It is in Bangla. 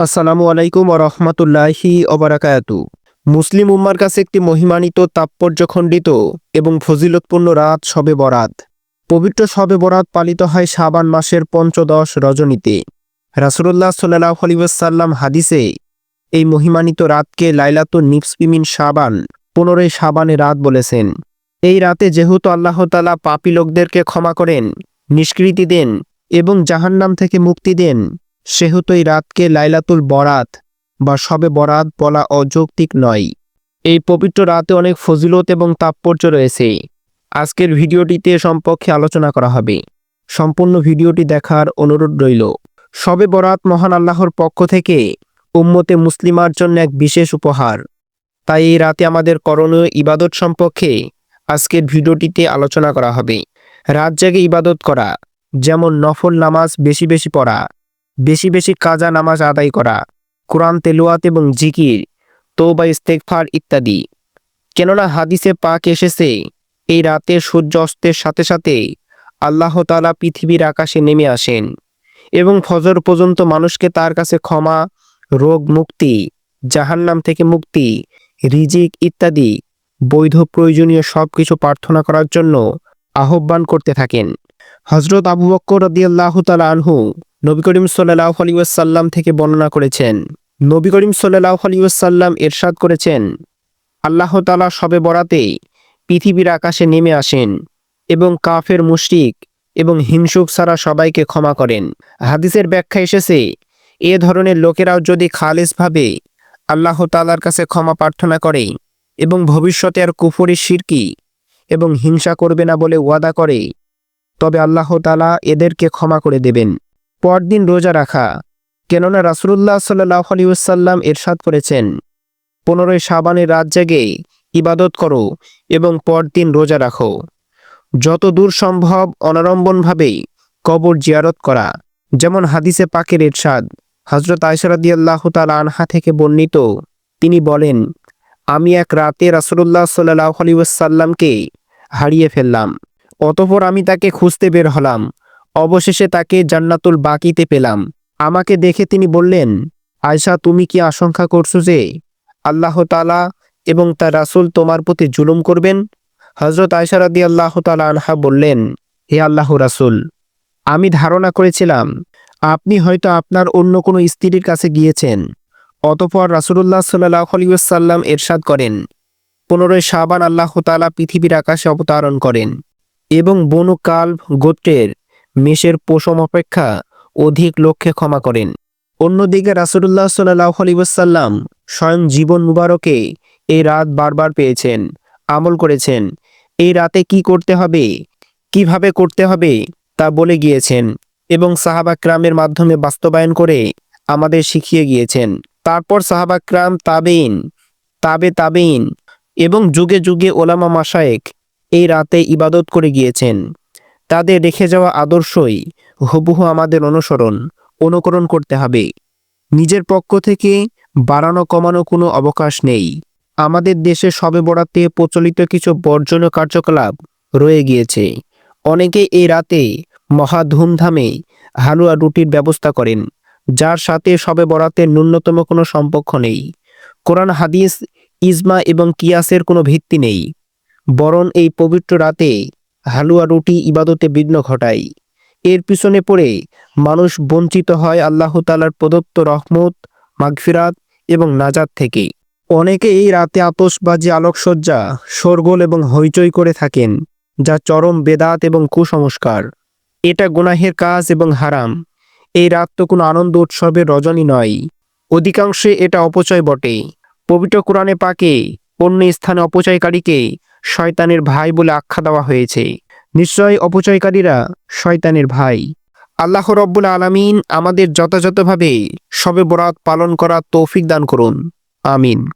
আসসালামু আলাইকুম রহমতুল্লাহি অবরাকায়াতু মুসলিম উম্মার কাছে একটি মহিমানিত তাৎপর্যখণ্ডিত এবং ফজিলতপূর্ণ রাত শবে বরাত। পবিত্র শবে বরাত পালিত হয় শাবান মাসের পঞ্চদশ রজনীতে। রাসুল্লাহ সাল্লাহ আলিবাসাল্লাম হাদিসে এই মহিমানিত রাতকে লাইলাত নিপসপিমিন শাবান, পনেরোই শাবানে রাত বলেছেন। এই রাতে যেহেতু আল্লাহ তালা পাপী লোকদেরকে ক্ষমা করেন, নিষ্কৃতি দেন এবং জাহান্নাম থেকে মুক্তি দেন সেহেতু এই রাতকে লাইলাতুল বরাত বা সবে বরাত বলা অযৌক্তিক নয়। এই পবিত্র রাতে অনেক ফজিলত এবং তাৎপর্য রয়েছে। আজকের ভিডিওটিতে সম্পর্কে আলোচনা করা হবে। সম্পূর্ণ ভিডিওটি দেখার অনুরোধ রইল। সবে বরাত মহান আল্লাহর পক্ষ থেকে উম্মতে মুসলিমার জন্য এক বিশেষ উপহার। তাই এই রাতে আমাদের করণীয় ইবাদত সম্পর্কে আজকের ভিডিওটিতে আলোচনা করা হবে। রাত জেগে ইবাদত করা, যেমন নফল নামাজ বেশি বেশি পড়া বেশি বেশি কাজা নামাজ আদায় করা, কোরআন তেলোয়াত এবং জিকির তৌবা ইস্তেকফার ইত্যাদি। কেননা হাদিসে পাক এসেছে, এই রাতে সূর্য অস্তের সাথে সাথে আল্লাহ তালা পৃথিবীর আকাশে নেমে আসেন এবং ফজর পর্যন্ত মানুষকে তার কাছে ক্ষমা, রোগ মুক্তি, জাহান্নাম থেকে মুক্তি, রিজিক ইত্যাদি বৈধ প্রয়োজনীয় সব কিছু প্রার্থনা করার জন্য আহ্বান করতে থাকেন। হজরত আবু বক্কর রদিয়াল্লাহ তালা আনহু নবী করিম সাল্লাহ আলিউসাল্লাম থেকে বর্ণনা করেছেন। নবী করিম সাল্লাহ আলিউসাল্লাম এরশাদ করেছেন, আল্লাহ তালা সবে বরাতে পৃথিবীর আকাশে নেমে আসেন এবং কাফের মুশরিক এবং হিংসুক ছাড়া সবাইকে ক্ষমা করেন। হাদিসের ব্যাখ্যা এসেছে, এ ধরনের লোকেরাও যদি খালিসভাবে আল্লাহ তালার কাছে ক্ষমা প্রার্থনা করে এবং ভবিষ্যতে আর কুফরি শিরকি এবং হিংসা করবে না বলে ওয়াদা করে, তবে আল্লাহ তালা এদেরকে ক্ষমা করে দেবেন। পরদিন রোজা রাখা। কেননা রাসুল্লাহ সাল্লাহ আলিউসাল্লাম এরশাদ করেছেন, পনেরোই সাবানের রাত জেগে ইবাদত করো এবং পরদিন রোজা রাখো। যত দূর সম্ভব অনারম্বনভাবে কবর জিয়ারত করা। যেমন হাদিসে পাকের এরশাদ হজরত আয়সরাদিয়াল্লাহ তাল আনহা থেকে বর্ণিত, তিনি বলেন, আমি এক রাতে রাসুল্লাহ সাল্লাহ আলিউসাল্লামকে হারিয়ে ফেললাম। অতপর আমি তাকে খুঁজতে বের হলাম। অবশেষে তাকে জান্নাতুল বাকিতে পেলাম। আমাকে দেখে তিনি বললেন আয়সা তুমি কি আশঙ্কা করছ যে আল্লাহ তালা এবং তার রাসুল তোমার প্রতি জুলুম করবেন? হজরত আয়সারাদি আল্লাহ তালা আনহা বললেন, হে আল্লাহ রাসুল, আমি ধারণা করেছিলাম, আপনি হয়তো আপনার অন্য কোনো স্ত্রীর কাছে গিয়েছেন, অতপর রাসুল্লাহ সাল্লাহ আলিউসাল্লাম এরশাদ করেন, পনেরোই সাবান আল্লাহ তালা পৃথিবীর আকাশে অবতারণ করেন এবং বনু কাল্ব গোত্রের মেষের পোষম অপেক্ষা অধিক লক্ষ্যে ক্ষমা করেন। অন্যদিকে রাসুল্লাহ সাল্লাহ আলিবাসাল্লাম স্বয়ং জীবন মুবারকে এই রাত বারবার পেয়েছেন, আমল করেছেন। এই রাতে কি করতে হবে, কীভাবে করতে হবে তা বলে গিয়েছেন এবং সাহাবাক্রামের মাধ্যমে বাস্তবায়ন করে আমাদের শিখিয়ে গিয়েছেন। তারপর সাহাবাক্রাম তাবেইন তাবে তাবেইন এবং যুগে যুগে ওলামা মাসায়েক এই রাতে ইবাদত করে গিয়েছেন। তাদের রেখে যাওয়া আদর্শই হুবহু আমাদের অনুসরণ, অনুকরণ করতে হবে। নিজের পক্ষ থেকে বাড়ানো কমানো কোনো অবকাশ নেই। আমাদের দেশে সবে বরাতে প্রচলিত কিছু বর্জনীয় কার্যকলাপ রয়ে গিয়েছে। অনেকে এই রাতে মহা ধুমধামে হালুয়া রুটির ব্যবস্থা করেন, যার সাথে সবে বরাতের ন্যূনতম কোনো সম্পর্ক নেই। কোরআন, হাদিস, ইজমা এবং কিয়াসের কোনো ভিত্তি নেই। বরং এই পবিত্র রাতে হালুয়া রুটি ইবাদতে বিঘ্ন ঘটায়। এর পিছনে পড়ে মানুষ বঞ্চিত হয় আল্লাহ তালার প্রদত্ত রহমত, মাগফিরাত এবং নাজাদ থেকে। অনেকে এই রাতে আতসবাজি আলোকসজ্জা, শোরগোল এবং হইচই করে থাকেন, যা চরম বেদাত এবং কুসংস্কার। এটা গুনাহের কাজ এবং হারাম। এই রাত তো কোনো আনন্দ উৎসবের রজনী নয়। অধিকাংশে এটা অপচয় বটে। পবিত্র কোরআনে পাকে অন্য স্থানে অপচয়কারীকে শয়তানের ভাই বলে আখ্যা দেওয়া হয়েছে। নিশ্চয় অপচয়কারীরা শয়তানের ভাই। আল্লাহ রব্বুল আলমিন আমাদের যথাযথভাবে সবে বরাত পালন করার তৌফিক দান করুন। আমিন।